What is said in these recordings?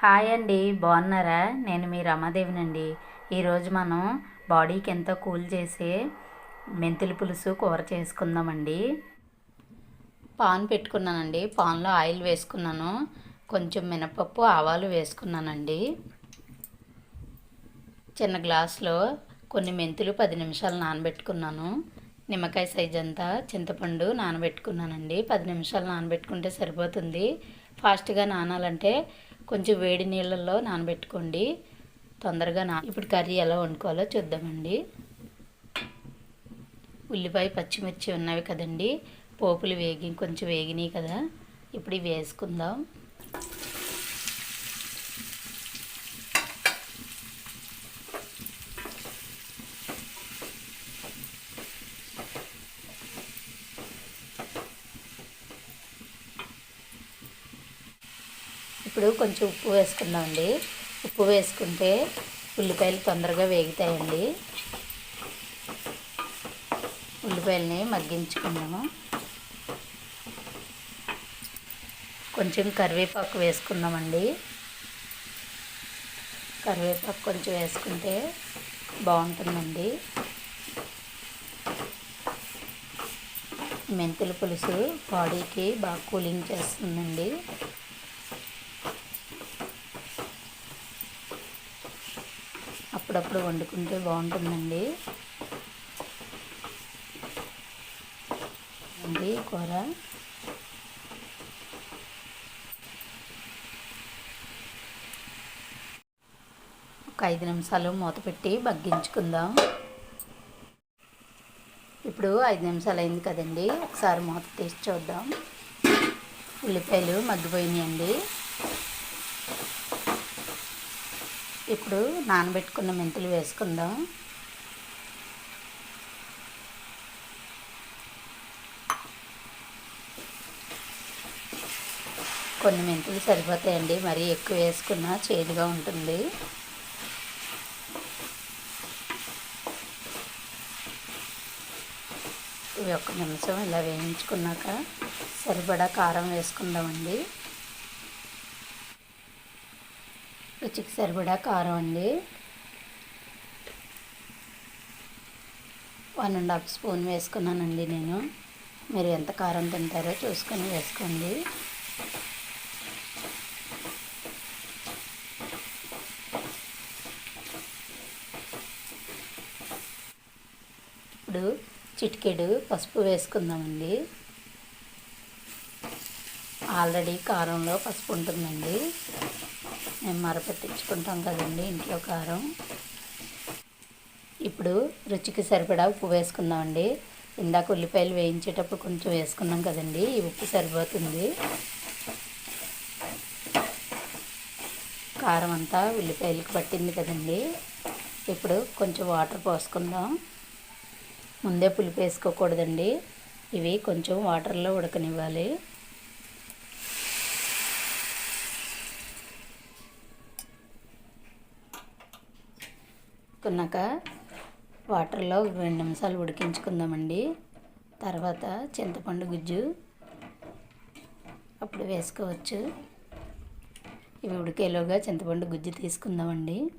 Hi అండి బాగున్నారా? నేను మీ రమాదేవినండి. ఈరోజు మనం బాడీకి ఎంతో కూల్ చేసే మెంతుల పులుసు కూర చేసుకుందామండి. పాన్ పెట్టుకున్నానండి. పాన్లో ఆయిల్ వేసుకున్నాను. కొంచెం మినపప్పు ఆవాలు వేసుకున్నానండి. చిన్న గ్లాస్లో కొన్ని మెంతులు పది నిమిషాలు నానబెట్టుకున్నాను. నిమ్మకాయ సైజ్ అంతా చింతపండు నానబెట్టుకున్నానండి. పది నిమిషాలు నానబెట్టుకుంటే సరిపోతుంది. ఫాస్ట్గా నానాలంటే కొంచెం వేడి నీళ్ళల్లో నానబెట్టుకోండి. తొందరగా నా ఇప్పుడు కర్రీ ఎలా వండుకోవాలో చూద్దామండి. ఉల్లిపాయ పచ్చిమిర్చి ఉన్నవి కదండి. పోపులు వేగి కొంచెం వేగినాయి కదా. ఇప్పుడు ఇవి వేసుకుందాం. ఇప్పుడు కొంచెం ఉప్పు వేసుకుందామండి. ఉప్పు వేసుకుంటే ఉల్లిపాయలు తొందరగా వేగుతాయండి. ఉల్లిపాయలని మగ్గించుకుందాము. కొంచెం కరివేపాకు వేసుకుందామండి. కరివేపాకు కొంచెం వేసుకుంటే బాగుంటుందండి. మెంతుల పులుసు బాడీకి బాగా కూలింగ్ చేస్తుందండి. అప్పుడప్పుడు వండుకుంటే బాగుంటుందండి. అండి కూర. ఒక ఐదు నిమిషాలు మూత పెట్టి బగ్గించుకుందాం. ఇప్పుడు ఐదు నిమిషాలు అయింది కదండి. ఒకసారి మూత తీసి చూద్దాం. ఉల్లిపాయలు మగ్గిపోయినాయండి. ఇప్పుడు నానబెట్టుకున్న మెంతులు వేసుకుందాం. కొన్ని మెంతులు సరిపోతాయండి మరీ ఎక్కువ వేసుకున్నా చేదుగా ఉంటుంది. ఇవి ఒక్క నిమిషం ఇలా వేయించుకున్నాక సరిపడా కారం వేసుకుందామండి. రుచికి సరిపడా కారం అండి. వన్ అండ్ హాఫ్ స్పూన్ వేసుకున్నానండి నేను. మీరు ఎంత కారం తింటారో చూసుకొని వేసుకోండి. ఇప్పుడు చిటికెడు పసుపు వేసుకుందామండి. ఆల్రెడీ కారంలో పసుపు ఉంటుందండి. మేము మరపట్టించుకుంటాం కదండి ఇంట్లో కారం. ఇప్పుడు రుచికి సరిపడా ఉప్పు వేసుకుందామండి. ఇందాక ఉల్లిపాయలు వేయించేటప్పుడు కొంచెం వేసుకున్నాం కదండి ఈ ఉప్పు సరిపోతుంది. కారం అంతా ఉల్లిపాయలకు పట్టింది కదండి. ఇప్పుడు కొంచెం వాటర్ పోసుకుందాం. ముందే పులిపేసుకోకూడదండి ఇవి కొంచెం వాటర్లో ఉడకనివ్వాలి. కొన్నాక వాటర్లో రెండు నిమిషాలు ఉడికించుకుందామండి. తర్వాత చింతపండు గుజ్జు అప్పుడు వేసుకోవచ్చు. ఇవి ఉడికేలోగా చింతపండు గుజ్జు తీసుకుందామండి.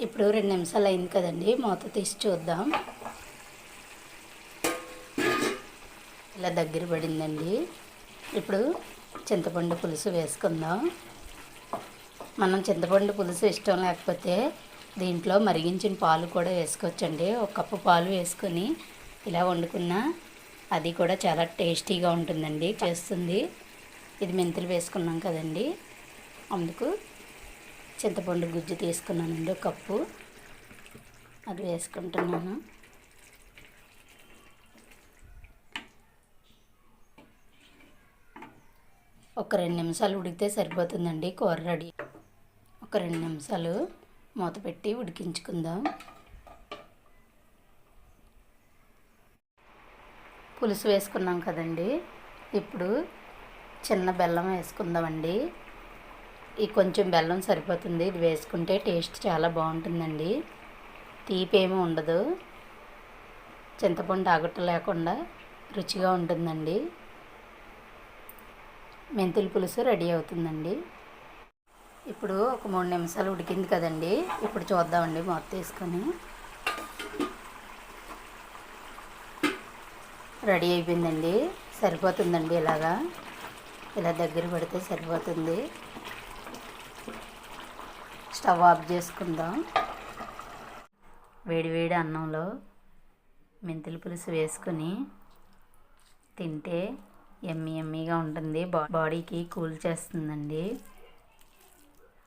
ఇప్పుడు రెండు నిమిషాలు అయింది కదండి మూత తీసి చూద్దాం. ఇలా దగ్గర పడిందండి. ఇప్పుడు చింతపండు పులుసు వేసుకుందాం. మనం చింతపండు పులుసు ఇష్టం లేకపోతే దీంట్లో మరిగించిన పాలు కూడా వేసుకోవచ్చండి. ఒక కప్పు పాలు వేసుకొని ఇలా వండుకున్నా అది కూడా చాలా టేస్టీగా ఉంటుందండి చేస్తుంది. ఇది మెంతులు వేసుకున్నాం కదండి. అందుకు చింతపండు గుజ్జు తీసుకున్నానండి ఒక కప్పు. అది వేసుకుంటున్నాను. ఒక రెండు నిమిషాలు ఉడికితే సరిపోతుందండి కూర రెడీ. ఒక రెండు నిమిషాలు మూత పెట్టి ఉడికించుకుందాం. పులుసు వేసుకున్నాం కదండి. ఇప్పుడు చిన్న బెల్లం వేసుకుందామండి. ఈ కొంచెం బెల్లం సరిపోతుంది. ఇది వేసుకుంటే టేస్ట్ చాలా బాగుంటుందండి. తీపి ఏమీ ఉండదు. చింతపండు ఆగట్టు లేకుండా రుచిగా ఉంటుందండి. మెంతుల పులుసు రెడీ అవుతుందండి. ఇప్పుడు ఒక మూడు నిమిషాలు ఉడికింది కదండి. ఇప్పుడు చూద్దామండి మొత్తం తీసుకొని. రెడీ అయిపోయిందండి. సరిపోతుందండి ఇలాగా. ఇలా దగ్గర పెడితే సరిపోతుంది. స్టవ్ ఆఫ్ చేసుకుందాం. వేడివేడి అన్నంలో మెంతుల పులుసు వేసుకొని తింటే ఎమ్మి ఎమ్మిగా ఉంటుంది. బా బాడీకి కూల్ చేస్తుందండి.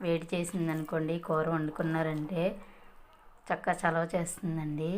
వేడి చేసింది అనుకోండి కూర వండుకున్నారంటే చక్కగా చలవ చేస్తుందండి.